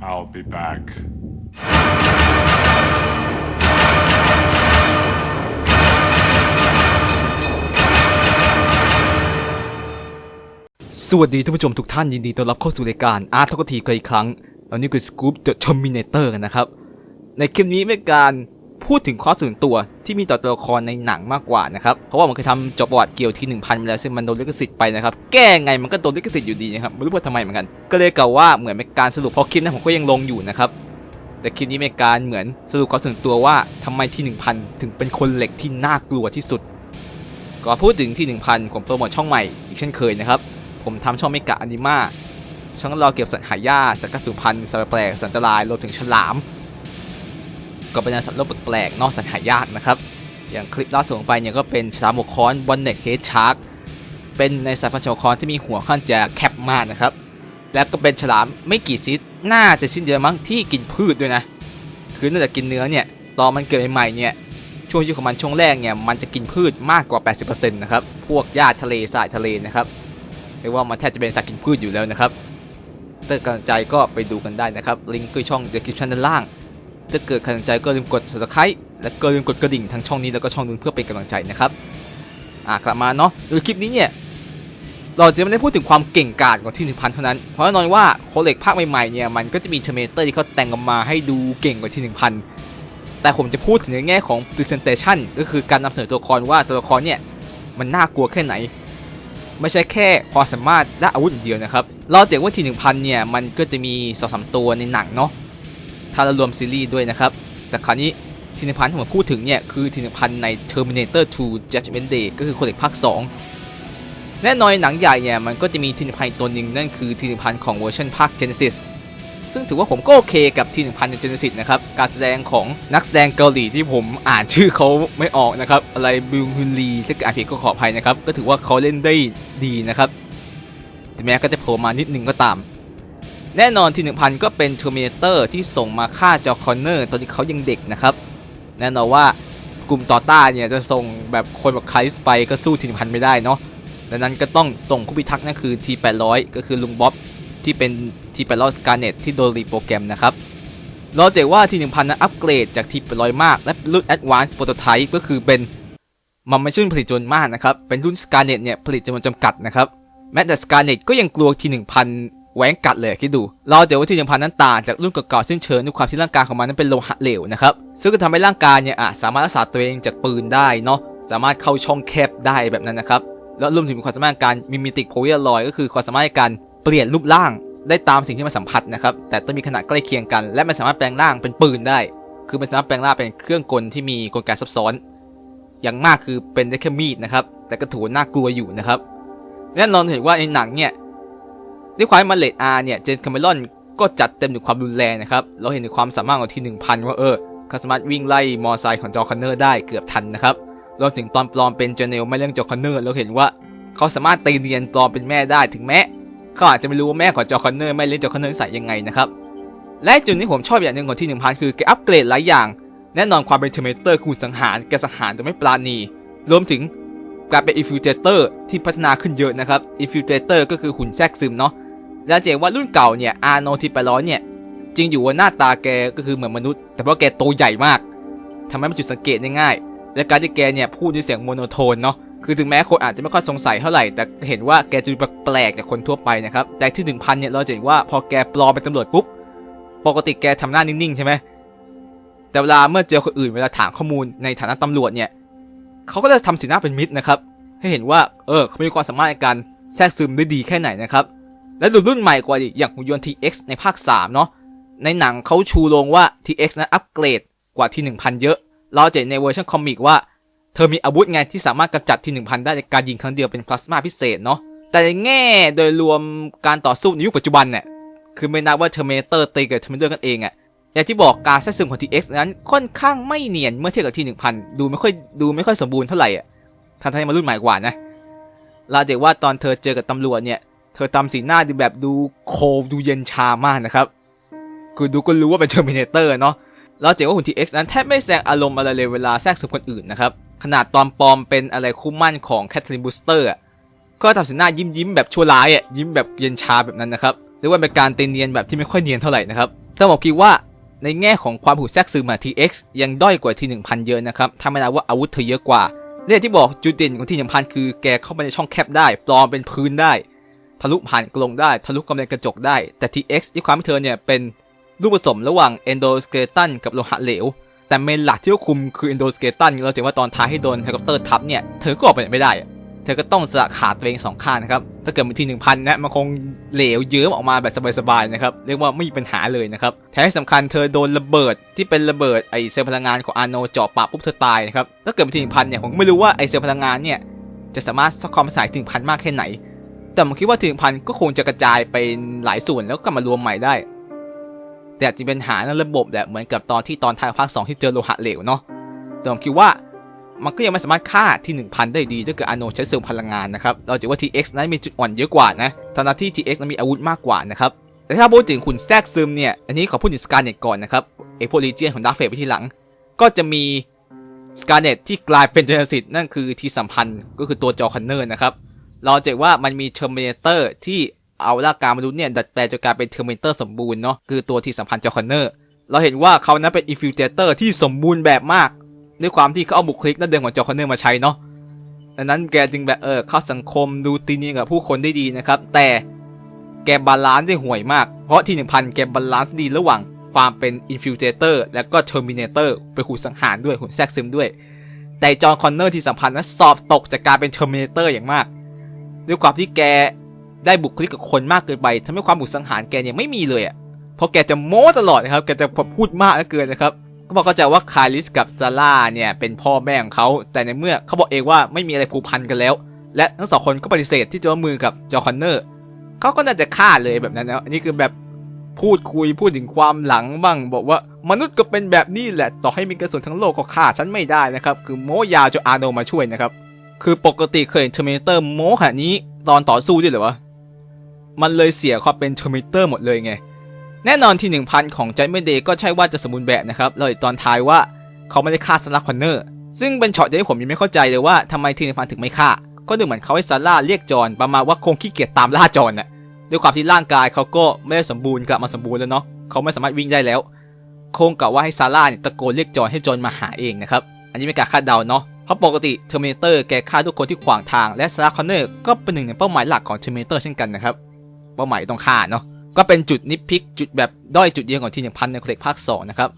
I'll be back. สวัสดีท่านผู้ชมทุกท่านยินดีต้อนรับเข้าสู่รายการอาร์ตทกทีกันอีกครั้งอันนี้คือสกู๊ปเดอะชมมินเนเตอร์นะครับ ในคลิปนี้เป็นการ พูดถึงความส่วนตัวที่มีต่อตัวละครในหนังมากกว่านะครับ เพราะว่าผมเคยทำจบประวัติเกี่ยวที่ 1000มาแล้วซึ่งมันโดนลิขสิทธิ์ไปนะครับ แก้ไงมันก็โดนลิขสิทธิ์อยู่ดีนะครับ ไม่รู้ว่าทำไมเหมือนกัน ก็เลยกล่าวว่าเหมือนเป็นการสรุปเพราะคลิปนั้นผมก็ยังลงอยู่นะครับ แต่คลิปนี้เป็นการเหมือนสรุปความส่วนตัวว่าทำไมที่ 1000 ถึงเป็นคนเหล็กที่น่ากลัวที่สุด ก่อนพูดถึงที่ 1000 ผมโปรโมทช่องใหม่อีกเช่นเคยนะครับ ผมทำช่องเมกะอนิมาช่องเราเก็บสัตว์หายาสัตว์กัดสุพรรณสัตว์แปลกสัตว์อันตรายรวมถึงฉลาม ก็เป็นสัตว์โลกแปลกๆนอกสัตว์หายากนะครับ อย่างคลิปล่าสุดลงไปเนี่ยก็เป็นฉลามหัวค้อนบอนเน็ตเฮดชาร์กเป็นในสายพันธุ์ฉลามหัวคอนที่มีหัวค่อนจะแคบมากนะครับ แล้วก็เป็นฉลามไม่กี่ชนิดน่าจะชิ้นเดียวมั้งที่กินพืชด้วยนะ คือนอกจากกินเนื้อเนี่ย ตอนมันเกิดใหม่ๆเนี่ย ช่วงชีวิตของมันช่วงแรกเนี่ย มันจะกินพืชมากกว่า 80%นะครับ พวกหญ้าทะเลสายทะเลนะครับ เรียกว่ามันแทบจะเป็นสัตว์กินพืชอยู่แล้วนะครับถ้าเกิดสนใจก็ไปดูกันได้นะครับ ลิงก์คือช่อง description ด้านล่าง ถ้าเกิดใครสนใจก็ลืมกด subscribe และก็ลืมกดกระดิ่งทั้งช่องนี้แล้วก็ช่องนู้นเพื่อเป็นกำลังใจนะครับอะกลับมาเนาะโดยคลิปนี้เนี่ยเราจะไม่ได้พูดถึงความเก่งกาจของที่หนึ่งพันเท่านั้น เพราะแน่นอนว่าโคเล็กภาคใหม่ๆเนี่ยมันก็จะมีเทเมเตอร์ที่เขาแต่งออกมาให้ดูเก่งกว่าที่หนึ่งพันแต่ผมจะพูดถึงในแง่ของ presentation ก็คือการนำเสนอตัวละครว่าตัวละครเนี่ยมันน่ากลัวแค่ไหน ไม่ใช่แค่ความสามารถและอาวุธเดียวนะครับเราจะเห็นว่าทีหนึ่งพันเนี่ยมันก็จะมีสองสามตัวในหนังเนาะ ถ้าเรารวมซีรีส์ด้วยนะครับ แต่คราวนี้ทีนึ่งพันที่ผมพูดถึงเนี่ย คือทีนึ่งพันใน Terminator 2 Judgment Day ก็คือคนเอกภาค 2 แน่นอนหนังใหญ่เนี่ย มันก็จะมีทีนึ่งพันอีกตัวหนึ่งนั่นคือทีนึ่งพันของเวอร์ชันภาค Genesis ซึ่งถือว่าผมก็โอเคกับทีนึ่งพันใน Genesis นะครับ การแสดงของนักแสดงเกาหลีที่ผมอ่านชื่อเขาไม่ออกนะครับ อะไรบิวฮุนลีถ้าเกิดอ่านผิดก็ขออภัยนะครับ ก็ถือว่าเขาเล่นได้ดีนะครับถึงแม้ก็จะโผล่มานิดนึงก็ตาม แน่นอนทีหนึ่งพันก็เป็นเทอร์มินเตอร์ที่ส่งมาฆ่าจอคอนเนอร์ตอนที่เขายังเด็กนะครับ แน่นอนว่ากลุ่มต่อต้านเนี่ยจะส่งแบบคนแบบไคลส์ไปก็สู้ทีหนึ่งพันไม่ได้เนาะดังนั้นก็ต้องส่งผู้พิทักษ์นั่นคือ T800 ก็คือลุงบ๊อบที่เป็น T800 Scarlet ที่โดนรีโปรแกรมนะครับเราจะเห็นว่า T1000 นั้นอัปเกรดจาก T800 มาก และรุ่น Advanced Prototype ก็คือเป็นมันไม่ใช่รุ่นผลิตจำนวนมากนะครับ เป็นรุ่น Scarlet เนี่ยผลิตจำนวนจำกัดนะครับ แม้แต่ Scarlet ก็ยังกลัว T1000 แหวงกัดเลยคิดดูเราจะเห็นว่า T1000 นั้นต่างจากรุ่นเก่าๆซึ่งเชิญด้วยความที่ร่างกายของมันนั้นเป็นโลหะเหลวนะครับซึ่งก็ทำให้ร่างกายเนี่ยอะสามารถรักษาตัวเองจากปืนได้เนาะสามารถเข้าช่องแคบได้แบบนั้นนะครับแล้วรวมถึงมีความสามารถการมิมิติกโพเวอลอยก็คือความสามารถการเปลี่ยนรูปร่างได้ตามสิ่งที่มันสัมผัสนะครับแต่ต้องมีขนาดใกล้เคียงกัน และมันสามารถแปลงร่างเป็นปืนได้ คือมันสามารถแปลงร่างเป็นเครื่องกลที่มีกลไกซับซ้อน อย่างมากคือเป็นได้แค่มีดนะครับแต่ก็ถือว่าน่ากลัวอยู่นะครับแน่นอนเห็นว่าในหนังเนี่ย ด้วยความมันเลดอาร์เนี่ยเจนคาเมรอนก็จัดเต็มถึงความรุนแรงนะครับ เราเห็นถึงความสามารถของทีหนึ่งพันว่าเออเขาสามารถวิ่งไล่มอไซค์ของจอคอนเนอร์ได้เกือบทันนะครับรวมถึงตอนปลอมเป็นเจเนลไม่เรื่องจอคอนเนอร์เราเห็นว่าเขาสามารถตีเนียนปลอมเป็นแม่ได้ถึงแม้เขาอาจจะไม่รู้ว่าแม่ของจอคอนเนอร์ไม่เล่นจอคอนเนอร์ใส่ยังไงนะครับและจุดที่ผมชอบอย่างหนึ่งของที่หนึ่งพันคือแกอัปเกรดหลายอย่าง แน่นอนความเป็นเทอร์เมเตอร์คือสังหารแกสังหารโดยไม่ปราณี รวมถึงการเป็นอินฟิวเตอร์ที่พัฒนาขึ้นเยอะนะครับอินฟิวเตอร์ก็คือหุ่นแทรกซึมเนาะ และจะเห็นว่ารุ่นเก่าเนี่ยอาโนทีไปร้อยเนี่ยจริงอยู่ว่าหน้าตาแกก็คือเหมือนมนุษย์ แต่ว่าแกโตใหญ่มากทำให้มันจุดสังเกตได้ง่าย และการที่แกเนี่ยพูดด้วยเสียงโมโนโทนเนาะคือถึงแม้คนอาจจะไม่ค่อยสงสัยเท่าไหร่ แต่เห็นว่าแกจะดูแปลกจากคนทั่วไปนะครับ แต่ที่หนึ่งพันเนี่ยเราจะเห็นว่าพอแกปลอมเป็นตำรวจปุ๊บ ปกติแกทำหน้านิ่งๆใช่ไหม แต่เวลาเมื่อเจอคนอื่นเวลาถามข้อมูลในฐานะตำรวจเนี่ย เขาก็จะทำสีหน้าเป็นมิตรนะครับ ให้เห็นว่า เออเขามีความสามารถในการแทรกซึมได้ดีแค่ไหนนะครับ และรุ่นรุ่นใหม่กว่าอีกอย่างหุ่นยนต์ TX ในภาค 3 เนาะในหนังเขาชูโรงว่า TX นั้นอัปเกรดกว่าที่ 1000 เยอะ เราจะเห็นในเวอร์ชันคอมิกว่า เธอมีอาวุธไงที่สามารถกำจัดที่ 1000 ได้ในการยิงครั้งเดียวเป็นพลาสมาพิเศษเนาะแต่ในแง่โดยรวมการต่อสู้ในยุคปัจจุบันเนี่ยคือไม่นับว่าเทอร์เมเตอร์ตีกับเทอร์เมเตอร์กันเองอะอย่างที่บอกการแทรกซึมของ TX นั้นค่อนข้างไม่เนียนเมื่อเทียบกับที่ 1000 ดูไม่ค่อยดูไม่ค่อยสมบูรณ์เท่าไหร่อะทั้งที่มารุ่นใหม่กว่านะเราเห็นว่าตอนเธอเจอกับตำรวจเนี่ย เธอทำสีหน้าดูแบบดูโคดูเย็นชามากนะครับ คือดูก็รู้ว่าเป็นเทอร์มินเตอร์เนาะเราจะเห็นว่าหุ่น TX นั้นแทบไม่แสดงอารมณ์อะไรเลยเวลาแทรกซึมคนอื่นนะครับ ขนาดตอนปลอมเป็นอะไรคู่มั่นของแคทเธอรีนบูสเตอร์ก็ทำสีหน้ายิ้มยิ้มๆแบบชั่วร้ายอะยิ้มแบบเย็นชาแบบนั้นนะครับหรือว่าเป็นการเตนเนียนแบบที่ไม่ค่อยเนียนเท่าไหร่นะครับสมองคิดว่าในแง่ของความผูกแทรกซึมอะ TX ยังด้อยกว่าที1000 เยอะนะครับถ้าไม่นับว่าอาวุธเธอเยอะกว่าเรื่องที่บอกจุดเด่นของที1000 คือแกเข้าไปในช่องแคบได้ ปลอมเป็นพื้นได้ ทะลุผ่านกรงได้ทะลุกำแพงกระจกได้ แต่ TX ที่ความที่เธอเนี่ยเป็นรูปผสมระหว่าง endoskeleton กับโลหะเหลว แต่เมนหลักที่ควบคุมคือ endoskeleton เราจะว่าตอนท้ายให้โดนเฮลิคอปเตอร์ทับเนี่ย เธอก็ออกไปไม่ได้ เธอก็ต้องสละขาตัวเองสองข้างนะครับ ถ้าเกิดเป็นทีหนึ่งพันนะมันคงเหลวเยิ้มออกมาแบบสบายๆนะครับ เรียกว่าไม่มีปัญหาเลยนะครับ แถมที่สำคัญเธอโดนระเบิดที่เป็นระเบิดไอเซลล์พลังงานของอาโนเจาะปากปุ๊บเธอตายนะครับ ถ้าเกิดเป็นทีหนึ่งพันเนี่ยผมไม่รู้ว่าไอเซลล์พลังงานเนี่ยจะสามารถซักความภาษาถึงพันมากแค่ไหน แต่ผมคิดว่าถึงพันก็คงจะกระจายไปหลายส่วนแล้วก็มารวมใหม่ได้ แต่จะเป็นหาในระบบแหละเหมือนกับตอนที่ตอนท้ายภาคสองที่เจอโลหะเหลวเนาะแต่ผมคิดว่ามันก็ยังไม่สามารถฆ่าที่ 1000 ได้ดีถ้าเกิดอาโนใช้เสริมพลังงานนะครับ เราจะว่า TX นั้นมีจุดอ่อนเยอะกว่านะทางที่ TX นั้นมีอาวุธมากกว่านะครับ แต่ถ้าพูดถึงคุณแทรกซึมเนี่ย อันนี้ขอพูดถึงสกาเน็ตก่อนนะครับไอพวกลีเจียนของดาร์เฟไปที่หลัง ก็จะมีสกาเน็ตที่กลายเป็นเจเนสิตนั่นคือทีสัมพันธ์ก็คือตัวจอคันเนอร์นะครับ เราจะว่ามันมีเทอร์มินเตอร์ที่เอาร่างกายมนุษย์เนี่ยดัดแปลงจนกลายเป็นเทอร์มินเตอร์สมบูรณ์เนาะคือตัวที่สัมพันธ์จอคันเนอร์เราเห็นว่าเขานั้นเป็นอินฟิวเตอร์ที่สมบูรณ์แบบมาก ด้วยความที่เขาเอาบุคลิกนั่นเดิมของจอคอนเนอร์มาใช้เนาะดังนั้นแกจึงแบบเออเข้าสังคมดูตีนีกับผู้คนได้ดีนะครับ แต่แกบาลานซ์ได้ห่วยมาก เพราะที่หนึ่งพันแกบาลานซ์ดีระหว่างความเป็นอินฟิวเตอร์และก็เทอร์มินเตอร์เป็นหุ่นสังหารด้วยหุ่นแทรกซึมด้วย แต่จอคอนเนอร์ที่สัมพันธ์นั้นสอบตกจากการเป็นเทอร์มินเตอร์อย่างมาก ด้วยความที่แกได้บุคลิกกับคนมากเกินไปทำให้ความบุกสังหารแกเนี่ยไม่มีเลยอะเพราะแกจะโม้ตลอดนะครับแกจะพูดมากเหลือเกินนะครับก็บอกเข้าใจว่าคาริสกับซาร่าเนี่ยเป็นพ่อแม่ของเขาแต่ในเมื่อเขาบอกเองว่าไม่มีอะไรผูกพันกันแล้ว และทั้งสองคนก็ปฏิเสธที่จะร่วมมือกับจอคอนเนอร์เขาก็น่าจะฆ่าเลยแบบนั้นนะอันนี้คือแบบพูดคุยพูดถึงความหลังบ้าง บอกว่ามนุษย์ก็เป็นแบบนี้แหละ ต่อให้มีกระสุนทั้งโลกก็ฆ่าฉันไม่ได้นะครับ คือโมยาวจนอาโนมาช่วยนะครับ คือปกติเคยเห็นเทอร์มินเตอร์โมขนาดนี้ตอนต่อสู้ด้วยเหรอวะ มันเลยเสียความเป็นเทอร์มินเตอร์หมดเลยไง แน่นอนที่ 1000 ของใจไม่เดก็ใช่ว่าจะสมบูรณ์แบบนะครับเราเห็นตอนท้ายว่าเขาไม่ได้ฆ่าซาร่าคอนเนอร์ ซึ่งเป็นช็อตที่ผมยังไม่เข้าใจเลยว่าทำไมที1000ถึงไม่ฆ่า ก็ดูเหมือนเขาให้ซาร่าเรียกจอนประมาณว่าคงขี้เกียจตามล่าจอนน่ะ ด้วยความที่ร่างกายเขาก็ไม่ได้สมบูรณ์กลับมาสมบูรณ์แล้วเนาะ เขาไม่สามารถวิ่งได้แล้ว คงกะว่าให้ซาร่าเนี่ยตะโกนเรียกจอนให้จอนมาหาเองนะครับ อันนี้เป็นการคาดเดาเนาะ เพราะปกติเทอร์มินเตอร์แกฆ่าทุกคนที่ขวางทางและซาร่าคอนเนอร์ก็เป็นหนึ่งในเป้าหมายหลักของเทอร์มินเตอร์เช่นกันนะครับ เป้าหมายต้องฆ่าเนาะก็เป็นจุดนิพิกจุดแบบด้อยจุดเดียวของทีหนึ่งพันในคลิกภาค2นะครับ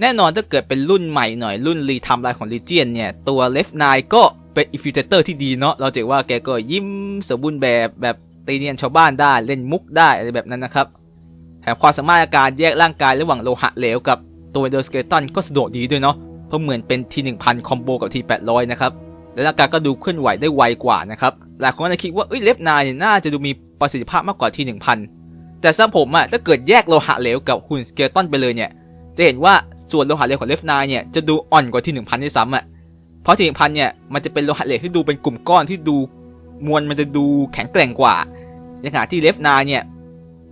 แน่นอนถ้าเกิดเป็นรุ่นใหม่หน่อยรุ่นรีทำลายของลีเจียนเนี่ยตัวเลฟนายก็เป็นอินฟิวเตอร์ที่ดีเนาะเราจะว่าแกก็ยิ้มสมบูรณ์แบบแบบตีเนียนชาวบ้านได้เล่นมุกได้อะไรแบบนั้นนะครับแถมความสามารถในการแยกร่างกายระหว่างโลหะเหลวกับตัวเดอร์สเกตันก็สะดวกดีด้วยเนาะ เพราะเหมือนเป็นที1000คอมโบกับที800นะครับและร่างกายก็ดูเคลื่อนไหวได้ไวกว่านะครับหลายคนก็จจะคิดว่าเอ้ยเลฟนายเนี่ยน่าจะดูมีประสิทธิภาพมากกว่าที1000แต่สำหรับผมอะถ้าเกิดแยกโลหะเหลวกับหุ่นสเกลตันไปเลยเนี่ยจะเห็นว่าส่วนโลหะเหลวของเลฟนายเนี่ยจะดูอ่อนกว่าที1000ด้วยซ้ำอะเพราะที่1000เนี่ยมันจะเป็นโลหะเหลวที่ดูเป็นกลุ่มก้อนที่ดูมวลมันจะดูแข็งแกร่งกว่าในขณะที่เลฟนายเนี่ย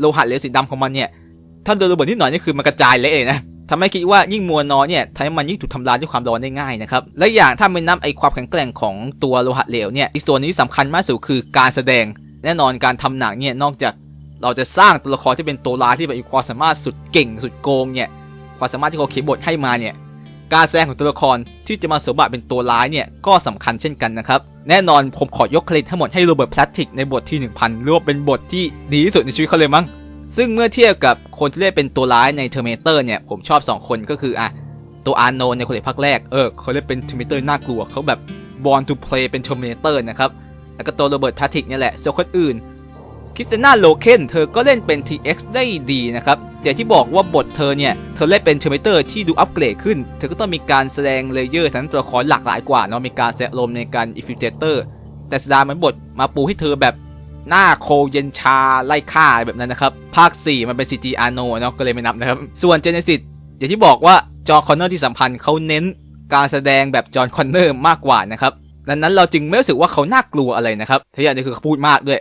โลหะเหลวสีดำของมันเนี่ย ถ้าโดนระเบิดนิดหน่อยนี่คือมันกระจายเละเลยนะ ทำให้คิดว่ายิ่งมวลน้อยเนี่ยทำให้มันยิ่งถูกทำลายด้วยความร้อนได้ง่ายนะครับ และอย่างถ้าไม่นับไอความแข็งแกร่งของตัวโลหะเหลวเนี่ย อีกส่วนนี้สำคัญมากสุดคือการแสดง แน่นอนการทำหนังเนี่ย นอกจากเราจะสร้างตัวละครที่เป็นตัวร้ายที่แบบมีความสามารถสุดเก่งสุดโกงเนี่ย ความสามารถที่เขาเขียนบทให้มาเนี่ย การแสดงของตัวละครที่จะมาสมบทเป็นตัวร้ายเนี่ยก็สำคัญเช่นกันนะครับ แน่นอนผมขอยกเครดิตทั้งหมดให้โรเบิร์ตพลาสติกในบทที่ 1000เรียกว่าเป็นบทที่ดีที่สุดในชีวิตเขาเลยมั้ง ซึ่งเมื่อเทียบกับคนที่เล่นเป็นตัวร้ายในเทอร์เมเตอร์เนี่ย ผมชอบ 2 คนก็คืออะตัวอาร์โนในคนเอกภาคแรก เออเขาเล่นเป็นเทอร์เมเตอร์น่ากลัวเขาแบบบอลทูเพลย์เป็นเทอร์เมเตอร์นะครับ แล้วก็ตัวโรเบิร์ตพลาสติกเนี่ยแหละส่วนคนอื่นคริสติน่าโลเคนเธอก็เล่นเป็น TX ได้ดีนะครับแต่ที่บอกว่าบทเธอเนี่ย เธอเล่นเป็นเทอร์มิเตอร์ที่ดูอัปเกรดขึ้น เธอก็ต้องมีการแสดงเลเยอร์ทั้งตัวละครหลากหลายกว่าเนาะมีการแสดงอารมในการอินฟิวเตอร์แต่สดามันบทมาปูให้เธอแบบ หน้าโคเย็นชาไล่ฆ่าแบบนั้นนะครับ ภาค 4 มันเป็น CG อาโนเนาะก็เลยไม่นับนะครับ ส่วน Genesis อย่างที่บอกว่าจอคอนเนอร์ที่สัมพันธ์เขาเน้นการแสดงแบบจอห์นคอนเนอร์มากกว่านะครับดังนั้นเราจึงไม่รู้สึกว่าเขาน่ากลัวอะไรนะครับที่อย่างนี้คือเขาพูดมากด้วย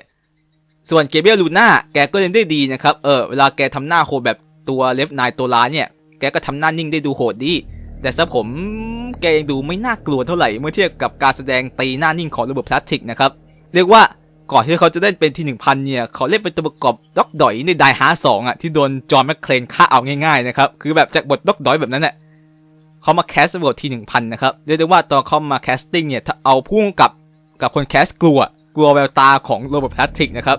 ส่วนเกเบียลูน่าแกก็เล่นได้ดีนะครับ เออเวลาแกทำหน้าโหดแบบตัวเลฟนายตัวร้ายเนี่ย แกก็ทำหน้านิ่งได้ดูโหดดี แต่สำหรับผมแกยังดูไม่น่ากลัวเท่าไหร่เมื่อเทียบกับการแสดงตีหน้านิ่งของระบบพลาสติกนะครับ เรียกว่า ก่อนที่เขาจะได้เป็นทีหนึ่งพันเนี่ยเขาเล่นเป็นตัวประกอบด็อกดอยในไดฮาร์สองอะที่โดนจอห์นแมคเคลนฆ่าเอาง่ายๆนะครับคือแบบจากบทด็อกดอยแบบนั้นแหละเขามาแคสต์บททีหนึ่งพันนะครับเรียกได้ว่าตอนเขามาแคสติ้งเนี่ยถ้าเอาพุ่งกับกับคนแคสกลัวกลัวแววตาของโรเบิร์ตแพทริกนะครับ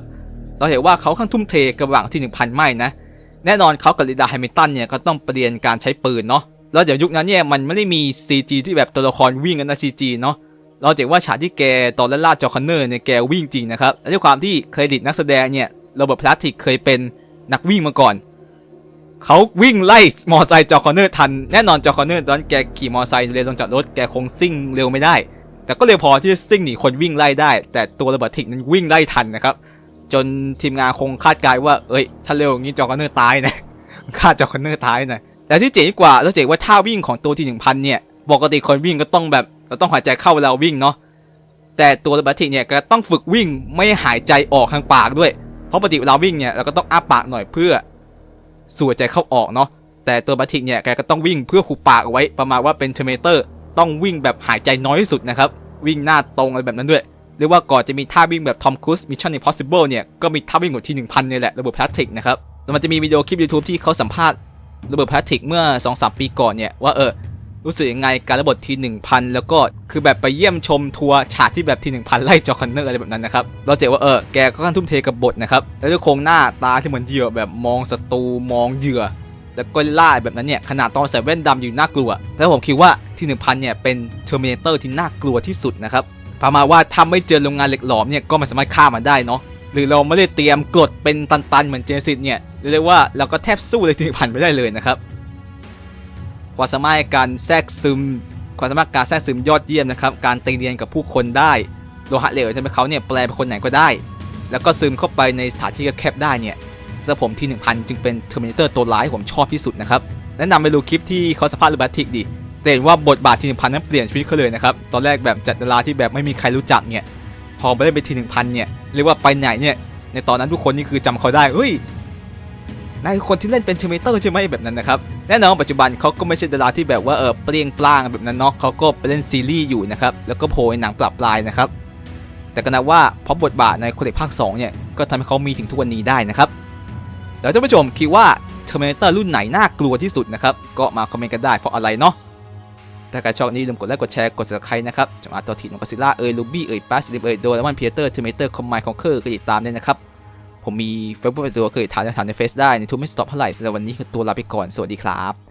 เราเห็นว่าเขาข้างทุ่มเทกับหวังที่หนึ่งพันไม่นะแน่นอนเขากับลิดาแฮมิลตันเนี่ยก็ต้องเรียนการใช้ปืนเนาะแล้วเดี๋ยวยุคนั้นเนี่ยมันไม่ได้มี CG ที่แบบตัวละครวิ่งกันนะ CG เนาะ เราจะเห็นว่าฉากที่แกตอนล่ล่าจอคอนเนอร์เนี่ยแกวิ่งจริงนะครับและด้วยความที่เครดิตนักแสดงเนี่ยโรเบิร์ตพลาสติกเคยเป็นนักวิ่งมาก่อนเขาวิ่งไล่มอไซค์จอคอนเนอร์ทันแน่นอนจอคอนเนอร์ตอนแกขี่มอไซค์เร็วลงจากรถแกคงซิ่งเร็วไม่ได้ แต่ก็เร็วพอที่จะซิ่งหนีคนวิ่งไล่ได้ แต่ตัวโรเบิร์ตทิกนั้นวิ่งไล่ทันนะครับ จนทีมงานคงคาดการณ์ว่าเอ้ยถ้าเร็วอย่างนี้จอคอนเนอร์ตายนะฆ่าจอคอนเนอร์ตายนะแต่ที่เจ๋งกว่าเราเจ๋งว่าท่าวิ่งของตัวที่หนึ่งพันเนี่ยปกติคนวิ่งก็ต้องแบบ เราต้องหายใจเข้าเวลาวิ่งเนาะแต่ตัวโรบอติกเนี่ยก็ต้องฝึกวิ่งไม่หายใจออกทางปากด้วย เพราะปกติเวลาวิ่งเนี่ยเราก็ต้องอ้าปากหน่อยเพื่อสูดใจเข้าออกเนาะแต่ตัวบอติกเนี่ยแกก็ต้องวิ่งเพื่อหุบปากเอาไว้ประมาณว่าเป็นเทอร์เมเตอร์ ต้องวิ่งแบบหายใจน้อยที่สุดนะครับ วิ่งหน้าตรงอะไรแบบนั้นด้วยเรียกว่าก่อนจะมีท่าวิ่งแบบทอมครูซมิชชั่นอิมพอสิเบิลเนี่ยก็มีท่าวิ่งแบบที่ 1,000เนี่ยแหละระบบแพทริกนะครับแล้วมันจะมีวิดีโอคลิป YouTube ที่เขาสัมภาษณ์ระบบแพทริกเมื่อ 2-3 ปีก่อนเนี่ยว่าเออ รู้สึกยังไงการระบบทีหนึ่งพันแล้วก็คือแบบไปเยี่ยมชมทัวร์ฉากที่แบบทีหนึ่งพันไล่จอคอนเนอร์อะไรแบบนั้นนะครับ เราเจอว่าเออแกก็ค่อนทุ่มเทกับบทนะครับ แล้วด้วยโครงหน้าตาที่เหมือนเหยื่อแบบมองศัตรูมองเหยื่อ แล้วก็ล่าแบบนั้นเนี่ยขนาดตอนใส่แว่นดำอยู่น่ากลัว แล้วผมคิดว่าทีหนึ่งพันเนี่ยเป็นเทอร์มินเตอร์ที่น่ากลัวที่สุดนะครับประมาณว่าถ้าไม่เจอโรงงานเหล็กหลอมเนี่ยก็ไม่สามารถฆ่ามันได้เนาะหรือเราไม่ได้เตรียมกดเป็นตันๆเหมือนเจนซิตเนี่ยเรียกว่าเราก็แทบสู้เลยทีหนึ่งพันไม่ได้เลยนะครับ ความสามารถการแทรกซึม ความสามารถการแทรกซึมยอดเยี่ยมนะครับ การตีเนียนกับผู้คนได้โลหะเหลวทำให้เขาเนี่ยแปลเป็นคนไหนก็ได้ แล้วก็ซึมเข้าไปในสถานที่แคบๆได้เนี่ยสำหรับผมที่ 1000 จึงเป็นเทอร์มินเตอร์ตัวร้ายผมชอบที่สุดนะครับแนะนำไปดูคลิปที่เขาสัมภาษณ์ลูบัติกดิจะเห็นว่าบทบาทที่1000นั้นเปลี่ยนชีวิตเขาเลยนะครับ ตอนแรกแบบจัดดาราที่แบบไม่มีใครรู้จักเนี่ย พอไปได้เป็นที1000เนี่ย เรียกว่าไปไหนเนี่ย ในตอนนั้นทุกคนนี่คือจำเขาได้ เฮ้ย นายคือคนที่เล่นเป็นเทอร์มิเตอร์ใช่ไหมแบบนั้นนะครับแน่นอนปัจจุบันเขาก็ไม่ใช่ดาราที่แบบว่าเออเปรี้ยงปร้างแบบนั้นเนาะเขาก็ไปเล่นซีรีส์อยู่นะครับแล้วก็โผล่ในหนังปรับปลายนะครับแต่ก็นับว่าเพราะบทบาทในคนเอกภาค2เนี่ยก็ทำให้เขามีถึงทุกวันนี้ได้นะครับแล้วท่านผู้ชมคิดว่า Terminator รุ่นไหนน่ากลัวที่สุดนะครับก็มาคอมเมนต์กันได้เพราะอะไรเนาะถ้าใครชอบนี้อย่าลืมกดไลค์กดแชร์กด subscribe นะครับจงอาตัวทีมของกซิล่าเอ่ยลูบี้เอ่ยปาสลิปเอ่ยโดเรมอนเพียเตอร์เทอร์มิเตอร์คอมไมค์คองเคอร์ก็ติดตามได้นะครับ ผมมีเฟซบุ๊กเป็นตัวเคยถามในถามในเฟซได้ในทุกไม่สต็อปเท่าไหร่สำหรับวันนี้คือตัวลาไปก่อนสวัสดีครับ